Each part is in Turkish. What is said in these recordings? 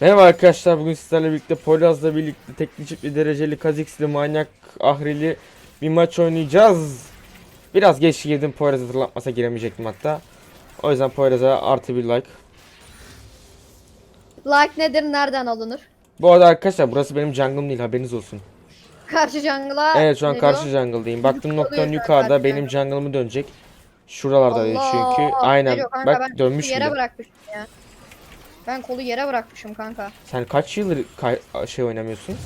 Merhaba arkadaşlar bugün sizlerle birlikte Poyraz'la birlikte tekli çiftli dereceli Kazix'li manyak ahrili bir maç oynayacağız. Biraz geç girdim Poyraz'ı hatırlatmasa giremeyecektim hatta. O yüzden Poyraz'a artı bir like. Like nedir? Nereden alınır? Bu arada arkadaşlar burası benim jungle'ım değil haberiniz olsun. Karşı jungle'a Evet şu an karşı diyor? jungle'dayım. Baktım noktanın yukarı yukarıda benim jungle'ımı dönecek. Şuralardaydı Allah! çünkü. Aynen kanka? bak dönmüş yere bile. bırakmışım ya. Ben kolu yere bırakmışım kanka. Sen kaç yıldır kay- şey oynamıyorsun?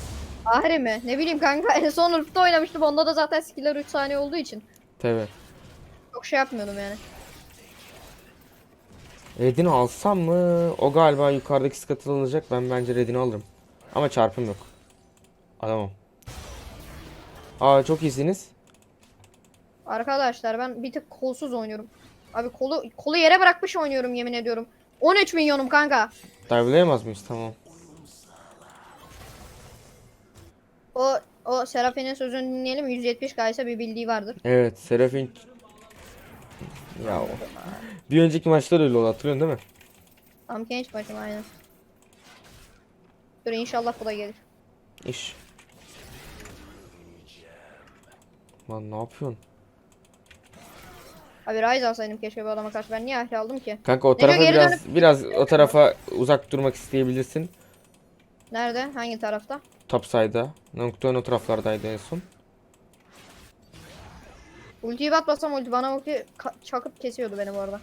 Ahri mi? Ne bileyim kanka en son Urf'ta oynamıştım. Onda da zaten skiller 3 saniye olduğu için. Tabi. Çok şey yapmıyordum yani. Red'ini alsam mı? O galiba yukarıdaki skatıl alacak. Ben bence Red'ini alırım. Ama çarpım yok. Alamam. Aa çok iyisiniz. Arkadaşlar ben bir tık kolsuz oynuyorum. Abi kolu kolu yere bırakmış oynuyorum yemin ediyorum. 13 milyonum kanka. Dive'layamaz mıyız? Tamam. O o Serafin'in sözünü dinleyelim. 170 gayse bir bildiği vardır. Evet Serafin. Ya o. Bir önceki maçta da öyle oldu hatırlıyorsun değil mi? Tam genç başım aynen. Dur inşallah bu da gelir. İş. Lan ne yapıyorsun? Abi Ryze alsaydım keşke bu adama karşı. Ben niye ahli aldım ki? Kanka o tarafa geri biraz dönüp- biraz o tarafa uzak durmak isteyebilirsin. Nerede? Hangi tarafta? Top side'da. Noktanın o taraflardaydı en son. Ultiyi batmasam ulti bana ulti ka- çakıp kesiyordu beni bu arada.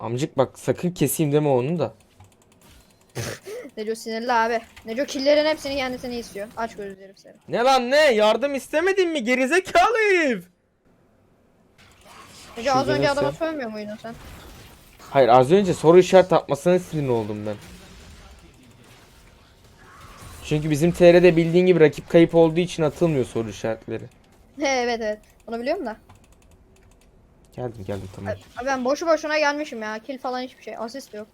Amcık bak sakın keseyim deme onu da. Neco sinirli abi. Neco killerin hepsini kendisine istiyor. Aç gözlü herif seni. Ne lan ne? Yardım istemedin mi? Gerizekalı herif. Neco az önce adama sövmüyor muydun sen? Hayır az önce soru işareti atmasına sinir oldum ben. Çünkü bizim TR'de bildiğin gibi rakip kayıp olduğu için atılmıyor soru işaretleri. Evet evet. Onu biliyorum da. Geldim geldim tamam. Abi ben boşu boşuna gelmişim ya. Kill falan hiçbir şey. Asist yok.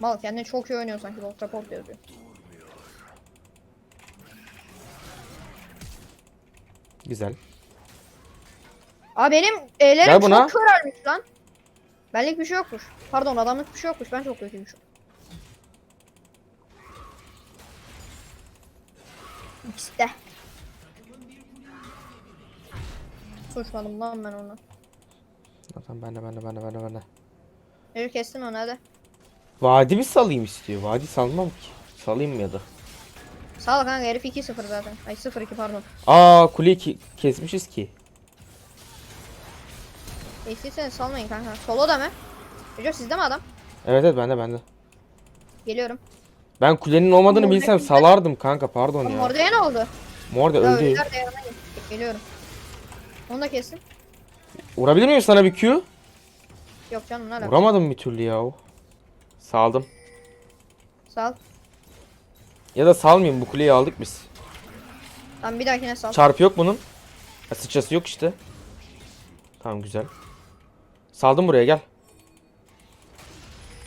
Mal kendini çok iyi oynuyor sanki. Bolt report yazıyor. Güzel. Abi benim ellerim Gel buna. çok körelmiş lan. Benlik bir şey yokmuş. Pardon adamlık bir şey yokmuş. Ben çok kötüymüşüm. İşte. Suçmadım lan ben onu. Zaten bende bende bende bende bende. Yürü kestim onu hadi. Vadi mi salayım istiyor? Vadi salmam ki. Salayım mı ya da? Sağ ol kanka herif 2-0 zaten. Ay 0-2 pardon. Aa kuleyi ki- kesmişiz ki. Eksiyseniz salmayın kanka. Solo da mı? Hocam sizde mi adam? Evet evet bende bende. Geliyorum. Ben kulenin olmadığını Ama bilsem salardım kanka pardon Oğlum ya. orada ne oldu? Mor da Ya öldü. ölüler de yanına gitti. Geliyorum. Onu da kestim. Vurabilir miyim sana bir Q? Yok canım ne alakası? Vuramadım bir türlü ya. Saldım. Sal. Ya da salmayayım bu kuleyi aldık biz. Tamam bir dahakine sal. Çarpı yok bunun. Sıçrası yok işte. Tamam güzel. Saldım buraya gel.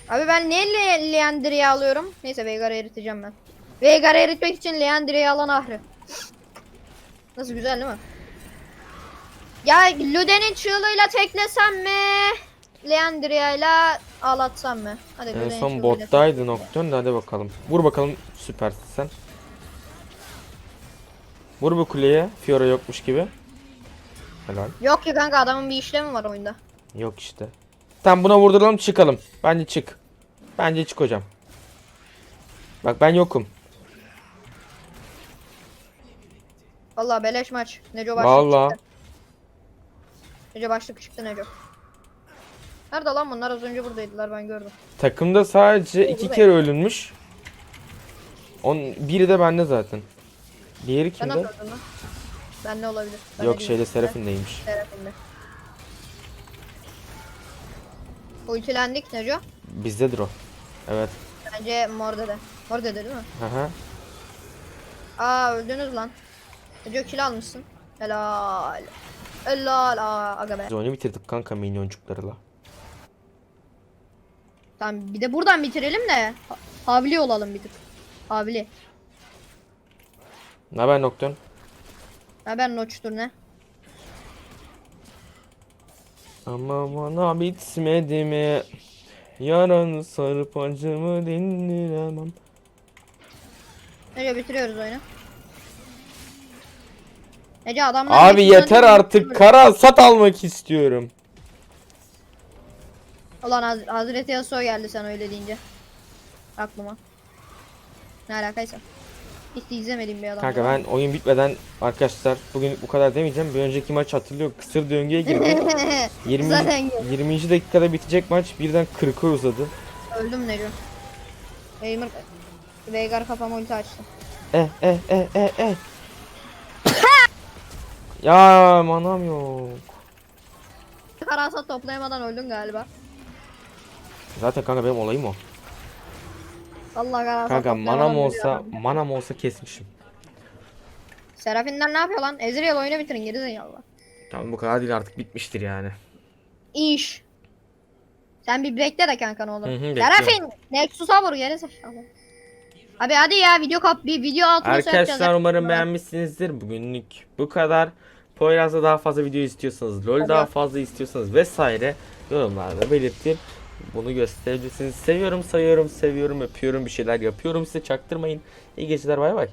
Abi ben niye Le Leandri'yi alıyorum? Neyse Veigar'ı eriteceğim ben. Veigar'ı eritmek için Leandri'yi alan ahri. Nasıl güzel değil mi? Ya Luden'in çığlığıyla teklesem mi? Leandria'yla ağlatsam mı? Hadi En Luden'in son çığlığıyla bottaydı Nocturne hadi bakalım. Vur bakalım süpersin sen. Vur bu kuleye. Fiora yokmuş gibi. Helal. Yok ki kanka adamın bir işlemi var oyunda. Yok işte. Tam buna vurduralım çıkalım. Bence çık. Bence çık hocam. Bak ben yokum. Vallahi beleş maç. Neco başlık Vallahi. çıktı. Neco başlık çıktı Neco. Nerede lan bunlar az önce buradaydılar ben gördüm. Takımda sadece Oo, iki bu da- kere ölünmüş. On, biri de bende zaten. Diğeri Ben kimde? lan. Ben ne olabilir? Ben Yok de şeyde değilim. Serafin'deymiş. Serafin'de. Ultilendik Neco. Bizdedir o. Evet. Bence Morde'de. Morde'de değil mi? Aha. Aa öldünüz lan. Neco kill almışsın. Helal. Helal. Aa aga be. Biz oyunu bitirdik kanka minyoncuklarıyla. Tamam bir de buradan bitirelim de. ha- Havli olalım bir tık. Havli. Ne haber Nocturne? Haber noçtur ne? Ama bana bitmedi mi? Yaranı sarıp acımı dindiremem. Ece bitiriyoruz oyunu. Ece adamlar Abi yeter artık. Kara sat almak istiyorum. Ulan Haz Hazreti Yasuo geldi sen öyle deyince. Aklıma. Ne alakaysa. Hiç izlemediğim bir adam. Kanka ben oyun bitmeden arkadaşlar bugün bu kadar demeyeceğim. Bir önceki maç hatırlıyor. Kısır döngüye girdi. 20. Zaten gel. 20. dakikada bitecek maç birden 40'a uzadı. Öldüm Neco. Gamer Veigar kafama ulti açtı. Eh eh eh eh eh. ya manam yok. Karasat toplayamadan öldün galiba. Zaten kanka benim olayım o. Vallahi karasat Kanka manam olsa manam olsa kesmişim. Serafinler ne yapıyor lan? Ezreal oyunu bitirin geri zekalılar. Tamam bu kadar değil artık bitmiştir yani. İş. Sen bir bekle de kanka ne olur. Hı hı, bekliyorum. Serafin Nexus'a vur geri zekalı. Abi hadi ya video kap bir video atması Arkadaşlar umarım beğenmişsinizdir. Bugünlük bu kadar. Poyraz'da daha fazla video istiyorsanız, LoL daha fazla istiyorsanız vesaire yorumlarda belirtin. Bunu gösterebilirsiniz. Seviyorum, sayıyorum, seviyorum, öpüyorum, bir şeyler yapıyorum size çaktırmayın. İyi geceler bay bay.